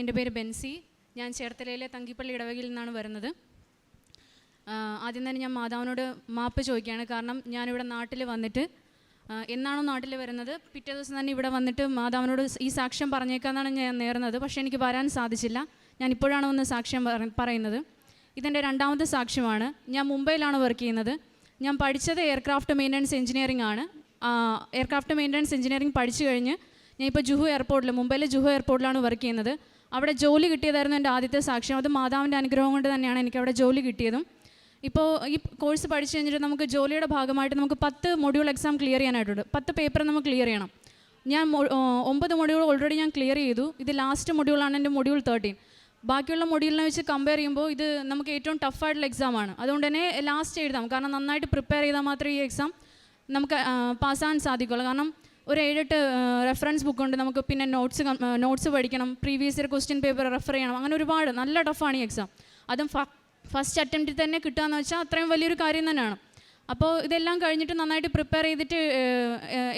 എന്റെ പേര് ബെൻസി. ഞാൻ ചേർത്തലയിലെ തങ്കിപ്പള്ളി ഇടവകയിൽ നിന്നാണ് വരുന്നത്. ആദ്യം തന്നെ ഞാൻ മാതാവിനോട് മാപ്പ് ചോദിക്കുകയാണ്. കാരണം ഞാനിവിടെ നാട്ടിൽ വന്നിട്ട് എന്നാണോ നാട്ടിൽ വരുന്നത്? പിറ്റേ ദിവസം തന്നെ ഇവിടെ വന്നിട്ട് മാതാവിനോട് ഈ സാക്ഷ്യം പറഞ്ഞേക്കാന്നാണ് ഞാൻ നേർന്നത്. പക്ഷേ എനിക്ക് വരാൻ സാധിച്ചില്ല. ഞാൻ ഇപ്പോഴാണ് വന്ന് സാക്ഷ്യം പറയുന്നത്. ഇതെന്റെ രണ്ടാമത്തെ സാക്ഷ്യമാണ്. ഞാൻ മുംബൈയിലാണ് വർക്ക് ചെയ്യുന്നത്. ഞാൻ പഠിച്ചത് എയർക്രാഫ്റ്റ് മെയിന്റനൻസ് എഞ്ചിനീയറിംഗ് ആണ്. എയർക്രാഫ്റ്റ് മെയിന്റനൻസ് എഞ്ചിനീയറിംഗ് പഠിച്ചു കഴിഞ്ഞ് ഞാൻ ഇപ്പോൾ ജുഹു എയർപോർട്ടിൽ മുംബൈയിലെ ജുഹു എയർപോർട്ടിലാണ് വർക്ക് ചെയ്യുന്നത്. അവിടെ ജോലി കിട്ടിയതായിരുന്നു എന്റെ ആദ്യത്തെ സാക്ഷ്യം. അത് മാതാവിന്റെ അനുഗ്രഹം കൊണ്ട് തന്നെയാണ് എനിക്ക് അവിടെ ജോലി കിട്ടിയതും. ഇപ്പോൾ ഈ കോഴ്സ് പഠിച്ചു കഴിഞ്ഞിട്ട് നമുക്ക് ജോലിയുടെ ഭാഗമായിട്ട് നമുക്ക് പത്ത് മൊഡ്യൂൾ എക്സാം ക്ലിയർ ചെയ്യാനായിട്ടുണ്ട്. പത്ത് പേപ്പർ നമുക്ക് ക്ലിയർ ചെയ്യണം. ഞാൻ ഒമ്പത് മൊഡ്യൂൾ ഓൾറെഡി ഞാൻ ക്ലിയർ ചെയ്തു. ഇത് ലാസ്റ്റ് മൊഡ്യൂളാണ് എന്റെ മൊഡ്യൂൾ തേർട്ടീൻ ബാക്കിയുള്ള മൊഡ്യൂളിനെ വെച്ച് കമ്പയർ ചെയ്യുമ്പോൾ ഇത് നമുക്ക് ഏറ്റവും ടഫായിട്ടുള്ള എക്സാമാണ് അതുകൊണ്ട് തന്നെ ലാസ്റ്റ് എഴുതാം. കാരണം നന്നായിട്ട് പ്രിപ്പയർ ചെയ്താൽ മാത്രമേ ഈ എക്സാം നമുക്ക് പാസ്സാകാൻ സാധിക്കുള്ളൂ കാരണം ഒരു ഏഴെട്ട് റെഫറൻസ് ബുക്ക് ഉണ്ട്. നമുക്ക് പിന്നെ നോട്ട്സ് നോട്ട്സ് പഠിക്കണം. Previous year question paper refer ചെയ്യണം. അങ്ങനെ ഒരുപാട്. നല്ല ടഫാണ് ഈ എക്സാം അതും ഫസ്റ്റ് അറ്റംപ്റ്റിൽ തന്നെ കിട്ടുകയെന്ന് വെച്ചാൽ അത്രയും വലിയൊരു കാര്യം തന്നെയാണ്. അപ്പോൾ ഇതെല്ലാം കഴിഞ്ഞിട്ട് നന്നായിട്ട് പ്രിപ്പയർ ചെയ്തിട്ട്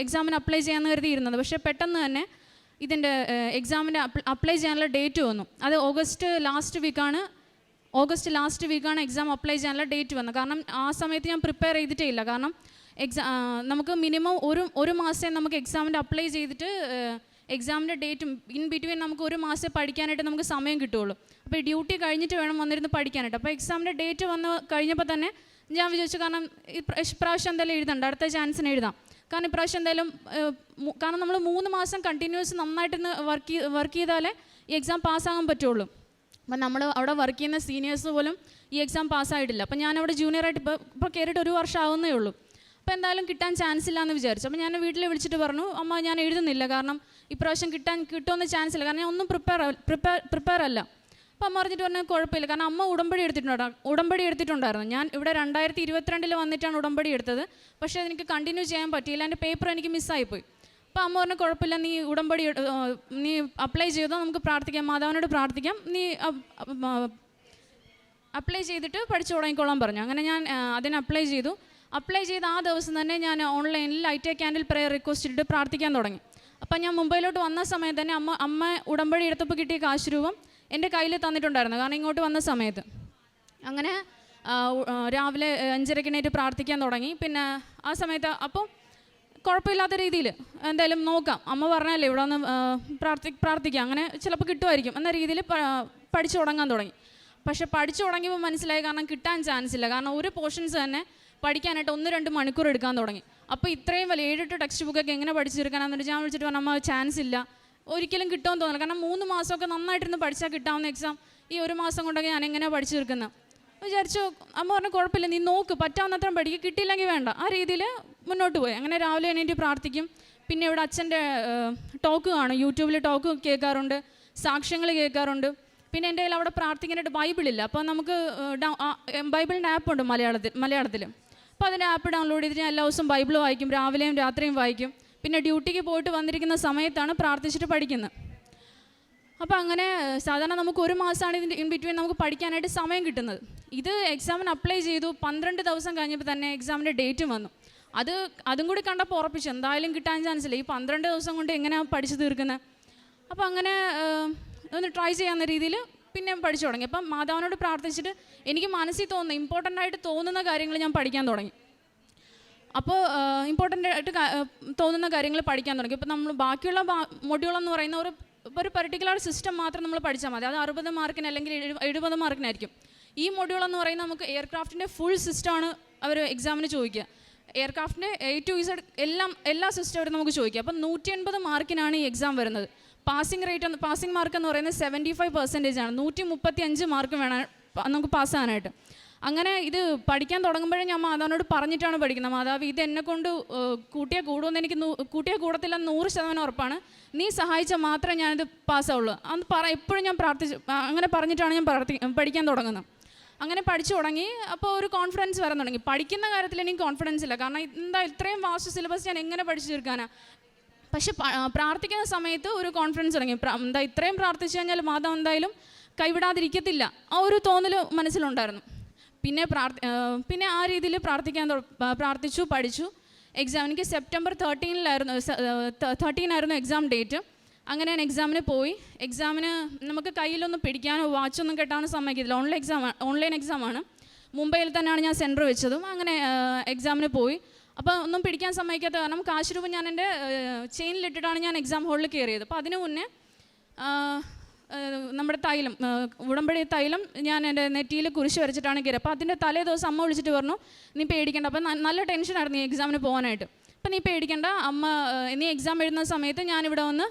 എക്സാമിന് അപ്ലൈ ചെയ്യാമെന്ന് കരുതിയിരുന്നത്. പക്ഷേ പെട്ടെന്ന് തന്നെ ഇതിന്റെ എക്സാമിന്റെ അപ്ലൈ ചെയ്യാനുള്ള ഡേറ്റ് വന്നു. അത് ഓഗസ്റ്റ് ലാസ്റ്റ് വീക്കാണ് ഓഗസ്റ്റ് ലാസ്റ്റ് വീക്കാണ് എക്സാം അപ്ലൈ ചെയ്യാനുള്ള ഡേറ്റ് വന്നത്. കാരണം ആ സമയത്ത് ഞാൻ പ്രിപ്പയർ ചെയ്തിട്ടേ ഇല്ല. കാരണം എക്സാ നമുക്ക് മിനിമം ഒരു ഒരു മാസം നമുക്ക് എക്സാമിന്റെ അപ്ലൈ ചെയ്തിട്ട് എക്സാമിന്റെ ഡേറ്റും ഇൻ ബിറ്റ്വീൻ നമുക്ക് ഒരു മാസം പഠിക്കാനായിട്ട് നമുക്ക് സമയം കിട്ടുള്ളൂ അപ്പോൾ ഡ്യൂട്ടി കഴിഞ്ഞിട്ട് വേണം വന്നിരുന്ന് പഠിക്കാനായിട്ട്. അപ്പോൾ എക്സാമിന്റെ ഡേറ്റ് വന്ന് കഴിഞ്ഞപ്പോൾ തന്നെ ഞാൻ വിചാരിച്ചു കാരണം ഇപ്രാവശ്യം എന്തായാലും എഴുതണ്ട അടുത്ത ചാൻസിന് എഴുതാം. കാരണം ഇപ്രാവശ്യം എന്തായാലും കാരണം നമ്മൾ മൂന്ന് മാസം കണ്ടിന്യൂസ് നന്നായിട്ടൊന്ന് വർക്ക് വർക്ക് ചെയ്താലേ ഈ എക്സാം പാസ്സാകാൻ പറ്റുള്ളൂ അപ്പം നമ്മൾ അവിടെ വർക്ക് ചെയ്യുന്ന സീനിയേഴ്സ് പോലും ഈ എക്സാം പാസ്സായിട്ടില്ല അപ്പം ഞാൻ അവിടെ ജൂനിയറായിട്ട് ഇപ്പോൾ ഇപ്പോൾ കയറിയിട്ട് ഒരു വർഷം ആവുന്നേ ഉള്ളൂ. അപ്പോൾ എന്തായാലും കിട്ടാൻ ചാൻസ് ഇല്ല എന്ന് വിചാരിച്ചു. അപ്പോൾ ഞാൻ വീട്ടിൽ വിളിച്ചിട്ട് പറഞ്ഞു അമ്മ ഞാൻ എഴുതുന്നില്ല. കാരണം ഇപ്രാവശ്യം കിട്ടാൻ കിട്ടുമെന്ന് ചാൻസ് ഇല്ല. കാരണം ഞാൻ ഒന്നും പ്രിപ്പയർ പ്രിപ്പയർ പ്രിപ്പയർ അല്ല. അപ്പം അമ്മ പറഞ്ഞിട്ട് പറഞ്ഞാൽ കുഴപ്പമില്ല. കാരണം അമ്മ ഉടമ്പടി എടുത്തിട്ടുണ്ടോ ഉടമ്പടി എടുത്തിട്ടുണ്ടായിരുന്നു. ഞാൻ ഇവിടെ രണ്ടായിരത്തി ഇരുപത്തിരണ്ടിൽ വന്നിട്ടാണ് ഉടമ്പടി എടുത്തത്. പക്ഷേ അതെനിക്ക് കണ്ടിന്യൂ ചെയ്യാൻ പറ്റിയില്ല. എന്റെ പേപ്പർ എനിക്ക് മിസ്സായിപ്പോയി അപ്പോൾ അമ്മ പറഞ്ഞു കുഴപ്പമില്ല. നീ ഉടമ്പടി നീ അപ്ലൈ ചെയ്തോ? നമുക്ക് പ്രാർത്ഥിക്കാം. മാതാവിനോട് പ്രാർത്ഥിക്കാം. നീ അപ്ലൈ ചെയ്തിട്ട് പഠിച്ചു തുടങ്ങിക്കോളാൻ പറഞ്ഞു. അങ്ങനെ ഞാൻ അതിന് അപ്ലൈ ചെയ്തു. അപ്ലൈ ചെയ്ത ആ ദിവസം തന്നെ ഞാൻ ഓൺലൈനിൽ ലൈറ്റ് ക്യാൻഡിൽ പ്രയർ റിക്വസ്റ്റ് ഇട്ട് പ്രാർത്ഥിക്കാൻ തുടങ്ങി. അപ്പം ഞാൻ മുംബൈയിലോട്ട് വന്ന സമയത്ത് തന്നെ അമ്മ അമ്മ ഉടമ്പടി എടുത്തപ്പോൾ കിട്ടിയ കാശ് രൂപം എന്റെ കയ്യിൽ തന്നിട്ടുണ്ടായിരുന്നു. കാരണം ഇങ്ങോട്ട് വന്ന സമയത്ത്. അങ്ങനെ രാവിലെ അഞ്ചരക്കിണേറ്റ് പ്രാർത്ഥിക്കാൻ തുടങ്ങി. പിന്നെ ആ സമയത്ത് അപ്പോൾ കുഴപ്പമില്ലാത്ത രീതിയിൽ എന്തായാലും നോക്കാം. അമ്മ പറഞ്ഞല്ലേ ഇവിടെ ഒന്ന് പ്രാർത്ഥി പ്രാർത്ഥിക്കാം. അങ്ങനെ ചിലപ്പോൾ കിട്ടുമായിരിക്കും. എന്ന രീതിയിൽ പഠിച്ചു തുടങ്ങാൻ തുടങ്ങി. പക്ഷെ പഠിച്ചു തുടങ്ങിയപ്പോൾ മനസ്സിലായി. കാരണം കിട്ടാൻ ചാൻസ് ഇല്ല. കാരണം ഒരു പോർഷൻസ് തന്നെ പഠിക്കാനായിട്ട് ഒന്ന് രണ്ട് മണിക്കൂർ എടുക്കാൻ തുടങ്ങി. അപ്പോൾ ഇത്രയും വലിയ ഏഴെട്ട് ടെക്സ്റ്റ് ബുക്കൊക്കെ എങ്ങനെ പഠിച്ചെടുക്കാനാന്ന് ഞാൻ വിളിച്ചിട്ട് പറഞ്ഞു അമ്മ ചാൻസ് ഇല്ല. ഒരിക്കലും കിട്ടുമെന്ന് തോന്നില്ല. കാരണം മൂന്ന് മാസമൊക്കെ നന്നായിട്ടിരുന്ന് പഠിച്ചാൽ കിട്ടാവുന്ന എക്സാം ഈ ഒരു മാസം കൊണ്ടൊക്കെ ഞാൻ എങ്ങനെയാണ് പഠിച്ചു തീർക്കുന്നത് വിചാരിച്ചു അമ്മ പറഞ്ഞു കുഴപ്പമില്ല. നീ നോക്ക്. പറ്റാവുന്നത്രയും പഠിക്കുക കിട്ടിയില്ലെങ്കിൽ വേണ്ട. ആ രീതിയിൽ മുന്നോട്ട് പോയി. അങ്ങനെ രാവിലെ എണീറ്റ് പ്രാർത്ഥിക്കും. പിന്നെ ഇവിടെ അച്ഛന്റെ ടോക്ക് കാണും. യൂട്യൂബിൽ ടോക്ക് കേൾക്കാറുണ്ട്. സാക്ഷ്യങ്ങൾ കേൾക്കാറുണ്ട്. പിന്നെ എന്റെ കയ്യിൽ അവിടെ പ്രാർത്ഥിക്കാനായിട്ട് ബൈബിളില്ല അപ്പോൾ നമുക്ക് ബൈബിളിന്റെ ആപ്പ് ഉണ്ട് മലയാളത്തിൽ മലയാളത്തിൽ അപ്പോൾ അതിന്റെ ആപ്പ് ഡൗൺലോഡ് ചെയ്തിട്ട് ഞാൻ എല്ലാ ദിവസവും ബൈബിൾ വായിക്കും രാവിലെയും രാത്രിയും വായിക്കും. പിന്നെ ഡ്യൂട്ടിക്ക് പോയിട്ട് വന്നിരിക്കുന്ന സമയത്താണ് പ്രാർത്ഥിച്ചിട്ട് പഠിക്കുന്നത്. അപ്പോൾ അങ്ങനെ സാധാരണ നമുക്ക് ഒരു മാസമാണ് ഇതിന്റെ ഇൻ ബിറ്റ്വീൻ നമുക്ക് പഠിക്കാനായിട്ട് സമയം കിട്ടുന്നത്. ഇത് എക്സാമിന് അപ്ലൈ ചെയ്തു പന്ത്രണ്ട് ദിവസം കഴിഞ്ഞപ്പോൾ തന്നെ എക്സാമിന്റെ ഡേറ്റ് വന്നു. അത് അതും കൂടി കണ്ടപ്പോൾ ഉറപ്പിച്ചു എന്തായാലും കിട്ടാൻ ചാൻസ് ഇല്ല. ഈ പന്ത്രണ്ട് ദിവസം കൊണ്ട് എങ്ങനെയാണ് പഠിച്ചു തീർക്കുന്നത് അപ്പോൾ അങ്ങനെ ഒന്ന് ട്രൈ ചെയ്യാവുന്ന രീതിയിൽ പിന്നെ പഠിച്ചു തുടങ്ങി. അപ്പം മാതാവിനോട് പ്രാർത്ഥിച്ചിട്ട് എനിക്ക് മനസ്സിൽ തോന്നുന്ന ഇമ്പോർട്ടന്റ് ആയിട്ട് തോന്നുന്ന കാര്യങ്ങൾ ഞാൻ പഠിക്കാൻ തുടങ്ങി. അപ്പോൾ ഇമ്പോർട്ടന്റ് ആയിട്ട് തോന്നുന്ന കാര്യങ്ങൾ പഠിക്കാൻ തുടങ്ങി. ഇപ്പോൾ നമ്മൾ ബാക്കിയുള്ള മൊഡ്യൂൾ എന്ന് പറയുന്ന ഒരു ഒരു പെർട്ടിക്കുലർ സിസ്റ്റം മാത്രം നമ്മൾ പഠിച്ചാൽ മതി. അത് അറുപത് മാർക്കിന് അല്ലെങ്കിൽ എഴു- എഴുപത് മാർക്കിനായിരിക്കും ഈ മൊഡ്യൂൾ എന്ന് പറയുന്നത് നമുക്ക് എയർക്രാഫ്റ്റിന്റെ ഫുൾ സിസ്റ്റമാണ് അവർ എക്സാമിന് ചോദിക്കുക. എയർക്രാഫ്റ്റിന്റെ എ ടു ഇസഡ് എല്ലാം എല്ലാ സിസ്റ്റം അവർ നമുക്ക് ചോദിക്കുക. അപ്പം നൂറ്റി എൺപത് മാർക്കിനാണ് ഈ എക്സാം വരുന്നത്. പാസിംഗ് റേറ്റ് പാസിംഗ് മാർക്ക് എന്ന് പറയുന്നത് സെവന്റി ഫൈവ് പെർസെന്റേജ് ആണ്. നൂറ്റി മുപ്പത്തി അഞ്ച് മാർക്ക് വേണം നമുക്ക് പാസ്സാകാനായിട്ട് അങ്ങനെ ഇത് പഠിക്കാൻ തുടങ്ങുമ്പോഴേ ഞാൻ മാതാവിനോട് പറഞ്ഞിട്ടാണ് പഠിക്കുന്നത്. മാതാവ് ഇത് എന്നെ കൊണ്ട് കൂട്ടിയാൽ കൂടുമെന്ന് എനിക്ക് കൂട്ടിയാൽ കൂടത്തില്ല നൂറ് ശതമാനം ഉറപ്പാണ്. നീ സഹായിച്ചാൽ മാത്രമേ ഞാനിത് പാസ്സാവുള്ളൂ അന്ന് പറ എപ്പോഴും ഞാൻ പ്രാർത്ഥിച്ചു അങ്ങനെ പറഞ്ഞിട്ടാണ് ഞാൻ പ്രാർത്ഥി പഠിക്കാൻ തുടങ്ങുന്നത്. അങ്ങനെ പഠിച്ചു തുടങ്ങി. അപ്പോൾ ഒരു കോൺഫിഡൻസ് വരാൻ തുടങ്ങി. പഠിക്കുന്ന കാര്യത്തിൽ എനിക്ക് കോൺഫിഡൻസ് ഇല്ല. കാരണം എന്താ ഇത്രയും വാസ്റ്റ് സിലബസ് ഞാൻ എങ്ങനെ പഠിച്ചു തീർക്കാനാ? പക്ഷെ പ്രാർത്ഥിക്കുന്ന സമയത്ത് ഒരു കോൺഫിഡൻസ് തുടങ്ങി എന്താ ഇത്രയും പ്രാർത്ഥിച്ചു കഴിഞ്ഞാൽ മാതാവ് എന്തായാലും കൈവിടാതിരിക്കത്തില്ല. ആ ഒരു തോന്നൽ മനസ്സിലുണ്ടായിരുന്നു. പിന്നെ പ്രാർത്ഥി പിന്നെ ആ രീതിയിൽ പ്രാർത്ഥിക്കാൻ പ്രാർത്ഥിച്ചു പഠിച്ചു. എക്സാം എനിക്ക് സെപ്റ്റംബർ തേർട്ടീനിലായിരുന്നു തേർട്ടീനായിരുന്നു എക്സാം ഡേറ്റ് അങ്ങനെ ഞാൻ എക്സാമിന് പോയി. എക്സാമിന് നമുക്ക് കയ്യിലൊന്നും പിടിക്കാനോ വാച്ചൊന്നും കെട്ടാനോ സമ്മതിക്കത്തില്ല. ഓൺലൈൻ എക്സാം ഓൺലൈൻ എക്സാമാണ് മുംബൈയിൽ തന്നെയാണ് ഞാൻ സെന്റർ വെച്ചതും. അങ്ങനെ എക്സാമിന് പോയി. അപ്പോൾ ഒന്നും പിടിക്കാൻ സമ്മതിക്കാത്ത കാരണം കാശ് രൂപ ഞാൻ എന്റെ ചെയിനിലിട്ടിട്ടാണ് ഞാൻ എക്സാം ഹോളിൽ കയറിയത്. അപ്പോൾ അതിനു മുന്നേ നമ്മുടെ തൈലം ഉടമ്പടി തൈലം ഞാൻ എന്റെ നെറ്റിയിൽ കുരിശ് വരച്ചിട്ടാണ് കയറിയത്. അപ്പോൾ അതിന്റെ തലേ ദിവസം അമ്മ വിളിച്ചിട്ട് പറഞ്ഞു നീ പേടിക്കേണ്ട അപ്പോൾ നല്ല ടെൻഷനായിരുന്നു ഈ എക്സാമിന് പോകാനായിട്ട്. അപ്പോൾ നീ പേടിക്കേണ്ട അമ്മ നീ എക്സാം എഴുതുന്ന സമയത്ത് ഞാനിവിടെ വന്ന്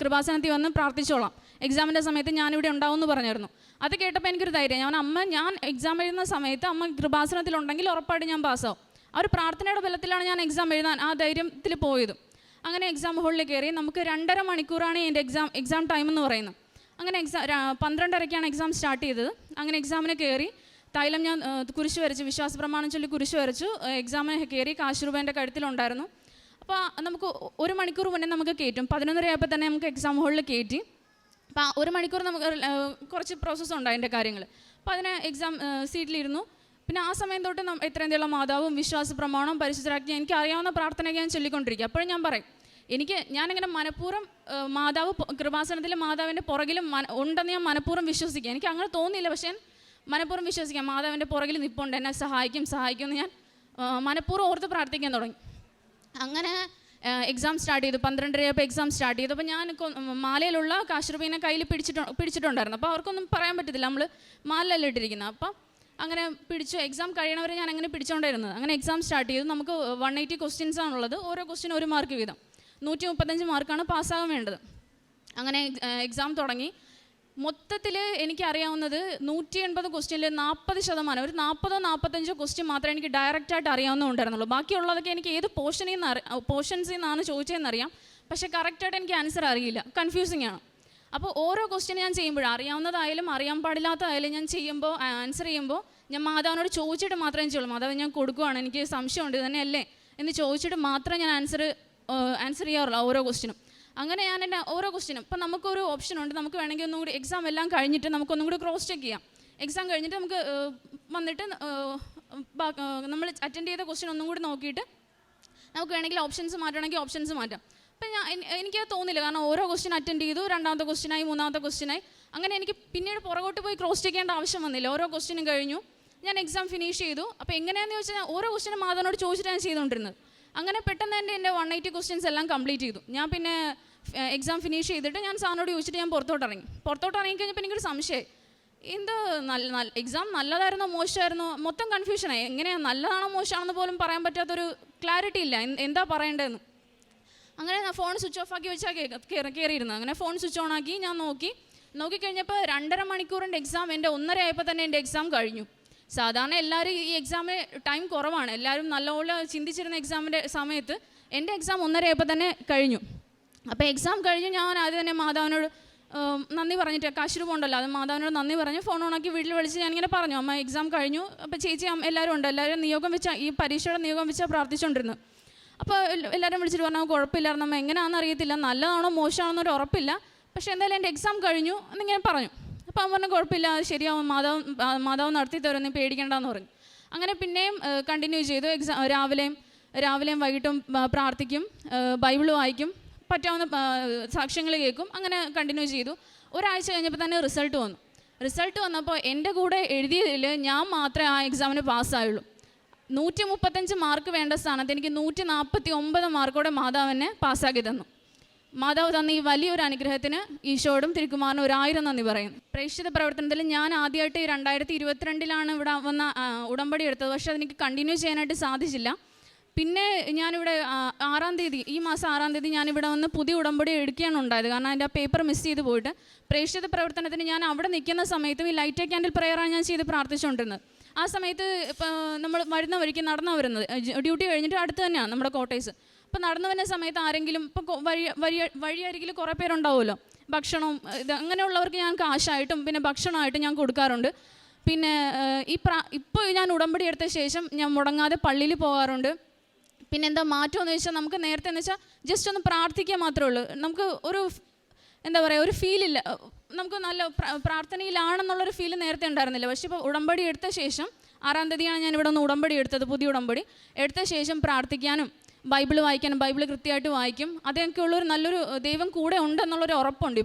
കൃപാസനത്തിൽ വന്ന് പ്രാർത്ഥിച്ചോളാം. എക്സാമിന്റെ സമയത്ത് ഞാനിവിടെ ഉണ്ടാവും എന്ന് പറഞ്ഞായിരുന്നു. അത് കേട്ടപ്പോൾ എനിക്കൊരു ധൈര്യം. ഞാൻ അമ്മ ഞാൻ എക്സാം എഴുതുന്ന സമയത്ത് അമ്മ കൃപാസനത്തിലുണ്ടെങ്കിൽ ഉറപ്പായിട്ട് ഞാൻ പാസ്സാവും ആ ഒരു പ്രാർത്ഥനയുടെ ബലത്തിലാണ് ഞാൻ എക്സാം എഴുതാൻ ആ ധൈര്യത്തിൽ പോയത്. അങ്ങനെ എക്സാം ഹോളിൽ കയറി നമുക്ക് രണ്ടര മണിക്കൂറാണ് എന്റെ എക്സാം എക്സാം ടൈം എന്ന് പറയുന്നത്. അങ്ങനെ എക്സാം പന്ത്രണ്ടരയ്ക്കാണ് എക്സാം സ്റ്റാർട്ട് ചെയ്തത്. അങ്ങനെ എക്സാമിന് കയറി തൈലം ഞാൻ കുരിശ് വരച്ചു വിശ്വാസ പ്രമാണം ചൊല്ലി കുരിശ് വരച്ചു. എക്സാമിന് കയറി കാശ് രൂപ എന്റെ കഴുത്തിലുണ്ടായിരുന്നു. അപ്പോൾ നമുക്ക് ഒരു മണിക്കൂർ മുന്നേ നമുക്ക് കയറ്റും പതിനൊന്നര ആയപ്പോൾ തന്നെ നമുക്ക് എക്സാം ഹോളിൽ കയറ്റി അപ്പോൾ ഒരു മണിക്കൂർ നമുക്ക് കുറച്ച് പ്രോസസ്സ് ഉണ്ട് അതിന്റെ കാര്യങ്ങൾ അപ്പോൾ അതിന് എക്സാം സീറ്റിലിരുന്നു പിന്നെ ആ സമയം തൊട്ട് എത്രയും മാതാവും വിശ്വാസ പ്രമാണവും പരിശുദ്ധരാക്കി എനിക്ക് അറിയാവുന്ന പ്രാർത്ഥനയൊക്കെ ഞാൻ ചൊല്ലിക്കൊണ്ടിരിക്കുക. അപ്പോഴും ഞാൻ പറയും എനിക്ക് ഞാനിങ്ങനെ മനഃപൂർവം മാതാവ് കൃപാസനത്തിലെ മാതാവിന്റെ പുറകിലും ഉണ്ടെന്ന് ഞാൻ മനഃപൂർവം വിശ്വസിക്കുക. എനിക്ക് അങ്ങനെ തോന്നിയില്ല പക്ഷേ ഞാൻ മനഃപൂർവം വിശ്വസിക്കാം. മാതാവിന്റെ പുറകിൽ നിൽപ്പുണ്ട് എന്നെ സഹായിക്കും സഹായിക്കും എന്ന് ഞാൻ മനഃപൂർവം ഓർത്ത് പ്രാർത്ഥിക്കാൻ തുടങ്ങി. അങ്ങനെ എക്സാം സ്റ്റാർട്ട് ചെയ്തു. പന്ത്രണ്ടരയപ്പോൾ എക്സാം സ്റ്റാർട്ട് ചെയ്തു. അപ്പോൾ ഞാൻ മാലയിലുള്ള കാശ്രൂപീനെ കയ്യിൽ പിടിച്ചിട്ട് പിടിച്ചിട്ടുണ്ടായിരുന്നു. അപ്പോൾ അവർക്കൊന്നും പറയാൻ പറ്റത്തില്ല. നമ്മൾ മാലയല്ല ഇട്ടിരിക്കുന്നത് അപ്പം അങ്ങനെ പിടിച്ചു എക്സാം കഴിയണവരെ ഞാൻ അങ്ങനെ പിടിച്ചുകൊണ്ടിരുന്നത് അങ്ങനെ എക്സാം സ്റ്റാർട്ട് ചെയ്തു. നമുക്ക് വൺ എയ്റ്റി ക്വസ്റ്റ്യൻസ് ആണുള്ളത്. ഓരോ ക്വസ്റ്റ്യൻ ഒരു മാർക്ക് വീതം. നൂറ്റി മുപ്പത്തഞ്ച് മാർക്കാണ് പാസ്സാകാൻ വേണ്ടത്. അങ്ങനെ എക്സാം തുടങ്ങി. മൊത്തത്തിൽ എനിക്കറിയാവുന്നത് നൂറ്റി എൺപത് ക്വസ്റ്റ്യനിൽ നാൽപ്പത് ശതമാനം ഒരു നാൽപ്പതോ നാൽപ്പത്തഞ്ചോ ക്വസ്റ്റ്യൻ മാത്രമേ എനിക്ക് ഡയറക്റ്റായിട്ട് അറിയാവുന്നുണ്ടായിരുന്നുള്ളൂ ബാക്കിയുള്ളതൊക്കെ എനിക്ക് ഏത് പോർഷനിൽ നിന്ന് പോർഷൻസിൽ നിന്നാണ് ചോദിച്ചതെന്ന് അറിയാം പക്ഷേ കറക്റ്റായിട്ട് എനിക്ക് ആൻസർ അറിയില്ല. കൺഫ്യൂസിങ് ആണ്. അപ്പോൾ ഓരോ ക്വസ്റ്റ്യൻ ഞാൻ ചെയ്യുമ്പോഴും അറിയാവുന്നതായാലും അറിയാൻ പാടില്ലാത്തതായാലും ഞാൻ ചെയ്യുമ്പോൾ ആൻസർ ചെയ്യുമ്പോൾ ഞാൻ മാതാവിനോട് ചോദിച്ചിട്ട് മാത്രമേ ചെയ്യുള്ളൂ. മാതാവ് ഞാൻ കൊടുക്കുവാണ്. എനിക്ക് സംശയമുണ്ട്. തന്നെയല്ലേ എന്ന് ചോദിച്ചിട്ട് മാത്രമേ ഞാൻ ആൻസർ ആൻസർ ചെയ്യാറുള്ളൂ ഓരോ ക്വസ്റ്റിനും അങ്ങനെ ഞാൻ എന്റെ ഓരോ ക്വസ്റ്റിനും ഇപ്പം നമുക്കൊരു ഓപ്ഷൻ ഉണ്ട്. നമുക്ക് വേണമെങ്കിൽ ഒന്നും കൂടി എക്സാം എല്ലാം കഴിഞ്ഞിട്ട് നമുക്കൊന്നും കൂടി ക്രോസ് ചെക്ക് ചെയ്യാം. എക്സാം കഴിഞ്ഞിട്ട് നമുക്ക് വന്നിട്ട് നമ്മൾ അറ്റൻഡ് ചെയ്ത ക്വസ്റ്റ്യൻ ഒന്നും കൂടി നോക്കിയിട്ട് നമുക്ക് വേണമെങ്കിൽ ഓപ്ഷൻസ് മാറ്റണമെങ്കിൽ ഓപ്ഷൻസ് മാറ്റാം. അപ്പം ഞാൻ എനിക്ക് എനിക്കത് തോന്നില്ല. കാരണം ഓരോ ക്വസ്റ്റ്യൻ അറ്റൻഡ് ചെയ്തു. രണ്ടാമത്തെ ക്വസ്റ്റ്യനായി മൂന്നാമത്തെ ക്വസ്റ്റ്യനായി അങ്ങനെ എനിക്ക് പിന്നീട് പുറകോട്ട് പോയി ക്രോസ് ചെയ്യേണ്ട ആവശ്യം വന്നില്ല. ഓരോ ക്വസ്റ്റ്യനും കഴിഞ്ഞു. ഞാൻ എക്സാം ഫിനിഷ് ചെയ്തു. അപ്പോൾ എങ്ങനെയാണെന്ന് ചോദിച്ചാൽ ഓരോ ക്വസ്റ്റ്യനും മാധവനോട് ചോദിച്ചിട്ട് ഞാൻ ചെയ്തുകൊണ്ടിരുന്നത് അങ്ങനെ പെട്ടെന്ന് തന്നെ എന്റെ വൺ എയ്റ്റി ക്വസ്റ്റ്യൻസ് എല്ലാം കംപ്ലീറ്റ് ചെയ്തു. ഞാൻ പിന്നെ എക്സാം ഫിനിഷ് ചെയ്തിട്ട് ഞാൻ സാറിനോട് ചോദിച്ചിട്ട് ഞാൻ പുറത്തോട്ട് ഇറങ്ങി. പുറത്തോട്ട് ഇറങ്ങി കഴിഞ്ഞപ്പോൾ എനിക്കൊരു സംശയമായി എന്ത് നല്ല നല്ല എക്സാം നല്ലതായിരുന്നോ മോശമായിരുന്നോ? മൊത്തം കൺഫ്യൂഷനായി എങ്ങനെയാണ് നല്ലതാണോ മോശമാണെന്ന് പോലും പറയാൻ പറ്റാത്തൊരു ക്ലാരിറ്റി ഇല്ല. എന്താ പറയേണ്ടതെന്ന്? അങ്ങനെ ഞാൻ ഫോൺ സ്വിച്ച് ഓഫ് ആക്കി വെച്ചാൽ കയറിയിരുന്നു അങ്ങനെ ഫോൺ സ്വിച്ച് ഓൺ ആക്കി ഞാൻ നോക്കി. നോക്കിക്കഴിഞ്ഞപ്പോൾ രണ്ടര മണിക്കൂറിന്റെ എക്സാം എന്റെ ഒന്നര ആയപ്പോൾ തന്നെ എന്റെ എക്സാം കഴിഞ്ഞു. സാധാരണ എല്ലാവരും ഈ എക്സാമിന് ടൈം കുറവാണ്. എല്ലാവരും നല്ലപോലെ ചിന്തിച്ചിരുന്ന എക്സാമിന്റെ സമയത്ത് എന്റെ എക്സാം ഒന്നര ആയപ്പോൾ തന്നെ കഴിഞ്ഞു. അപ്പോൾ എക്സാം കഴിഞ്ഞ് ഞാൻ ആദ്യം തന്നെ മാതാവിനോട് നന്ദി പറഞ്ഞിട്ട് കാശിരൂപ ഉണ്ടല്ലോ അത് മാതാവിനോട് നന്ദി പറഞ്ഞു ഫോൺ ഓണാക്കി വീട്ടിൽ വിളിച്ച് ഞാനിങ്ങനെ പറഞ്ഞു അമ്മ എക്സാം കഴിഞ്ഞു. അപ്പോൾ ചേച്ചി എല്ലാവരും ഉണ്ട്. എല്ലാവരും നിയോഗം വെച്ച ഈ പരീക്ഷയുടെ നിയോഗം വെച്ചാൽ പ്രാർത്ഥിച്ചുകൊണ്ടിരുന്നു അപ്പോൾ എല്ല- എല്ലാവരും വിളിച്ചിട്ട് പറഞ്ഞു കുഴപ്പമില്ലായിരുന്നു അമ്മ എങ്ങനെയാണെന്ന് അറിയത്തില്ല. നല്ലതാണോ മോശമാണോ എന്നൊരു ഉറപ്പില്ല. പക്ഷേ എന്തായാലും എന്റെ എക്സാം കഴിഞ്ഞു എന്നിങ്ങനെ പറഞ്ഞു. അപ്പോൾ അവൻ പറഞ്ഞു കുഴപ്പമില്ല ശരിയാവും മാതാവ് മാതാവ് നടത്തി തരും നീ പേടിക്കണ്ടെന്ന് പറഞ്ഞു. അങ്ങനെ പിന്നെയും കണ്ടിന്യൂ ചെയ്തു. എക്സാം രാവിലെയും രാവിലെയും വൈകിട്ടും പ്രാർത്ഥിക്കും ബൈബിൾ വായിക്കും പറ്റാവുന്ന സാക്ഷ്യങ്ങൾ കേൾക്കും അങ്ങനെ കണ്ടിന്യൂ ചെയ്തു. ഒരാഴ്ച കഴിഞ്ഞപ്പോൾ തന്നെ റിസൾട്ട് വന്നു. റിസൾട്ട് വന്നപ്പോൾ എന്റെ കൂടെ എഴുതിയതിൽ ഞാൻ മാത്രമേ ആ എക്സാമിന് പാസ്സായുള്ളൂ നൂറ്റി മുപ്പത്തഞ്ച് മാർക്ക് വേണ്ട സ്ഥാനത്ത് എനിക്ക് നൂറ്റി നാൽപ്പത്തി ഒമ്പത് മാർക്കോടെ മാതാവിനെ പാസ്സാക്കി തന്നു. മാതാവ് തന്ന ഈ വലിയൊരു അനുഗ്രഹത്തിന് ഈശോടും തിരുക്കുമാറിനും ഒരായിരം നന്ദി പറയും. പ്രേക്ഷിത പ്രവർത്തനത്തിൽ ഞാൻ ആദ്യമായിട്ട് ഈ രണ്ടായിരത്തി ഇരുപത്തിരണ്ടിലാണ് ഇവിടെ വന്ന ഉടമ്പടി എടുത്തത്. പക്ഷെ അതെനിക്ക് കണ്ടിന്യൂ ചെയ്യാനായിട്ട് സാധിച്ചില്ല. പിന്നെ ഞാനിവിടെ ആറാം തീയതി ഈ മാസം ആറാം തീയതി ഞാനിവിടെ വന്ന് പുതിയ ഉടമ്പടി എടുക്കുകയാണ് ഉണ്ടായത്. കാരണം അതിന്റെ ആ പേപ്പർ മിസ് ചെയ്ത് പോയിട്ട് പ്രേക്ഷിത പ്രവർത്തനത്തിന് ഞാൻ അവിടെ നിൽക്കുന്ന സമയത്തും ഈ ലൈറ്റ് ക്യാൻഡിൽ പ്രയറാണ് ഞാൻ ചെയ്ത് പ്രാർത്ഥിച്ചുകൊണ്ടിരുന്നത്. ആ സമയത്ത് നമ്മൾ വരുന്ന വഴിക്ക് നടന്നു വരുന്നത്. ഡ്യൂട്ടി കഴിഞ്ഞിട്ട് അടുത്ത് തന്നെയാണ് നമ്മുടെ കോട്ടേഴ്സ് അപ്പോൾ നടന്നു വരുന്ന സമയത്ത് ആരെങ്കിലും ഇപ്പം വഴി വഴി വഴിയരികിൽ കുറേ പേരുണ്ടാവുമല്ലോ. ഭക്ഷണവും ഇത് അങ്ങനെയുള്ളവർക്ക് ഞാൻ കാശായിട്ടും പിന്നെ ഭക്ഷണമായിട്ടും ഞാൻ കൊടുക്കാറുണ്ട്. പിന്നെ ഈ പ്രാ ഇപ്പോൾ ഞാൻ ഉടമ്പടി എടുത്ത ശേഷം ഞാൻ മുടങ്ങാതെ പള്ളിയിൽ പോകാറുണ്ട്. പിന്നെ എന്താ മാറ്റം എന്ന് വെച്ചാൽ നമുക്ക് നേരത്തെ എന്ന് വെച്ചാൽ ജസ്റ്റ് ഒന്ന് പ്രാർത്ഥിക്കുക മാത്രമേ ഉള്ളൂ. നമുക്ക് ഒരു എന്താ പറയുക ഒരു ഫീലില്ല നമുക്ക് നല്ല പ്ര- പ്രാർത്ഥനയിലാണെന്നുള്ളൊരു ഫീൽ നേരത്തെ ഉണ്ടായിരുന്നില്ല. പക്ഷേ ഇപ്പോൾ ഉടമ്പടി എടുത്ത ശേഷം ആറാം തീയതിയാണ് ഞാൻ ഇവിടെ ഒന്ന് ഉടമ്പടി എടുത്തത് പുതിയ ഉടമ്പടി. എടുത്ത ശേഷം പ്രാർത്ഥിക്കാനും ബൈബിൾ വായിക്കാനും ബൈബിൾ കൃത്യമായിട്ട് വായിക്കും. അതൊക്കെ ഉള്ളൊരു നല്ലൊരു ദൈവം കൂടെ ഉണ്ടെന്നുള്ളൊരു ഉറപ്പുണ്ട്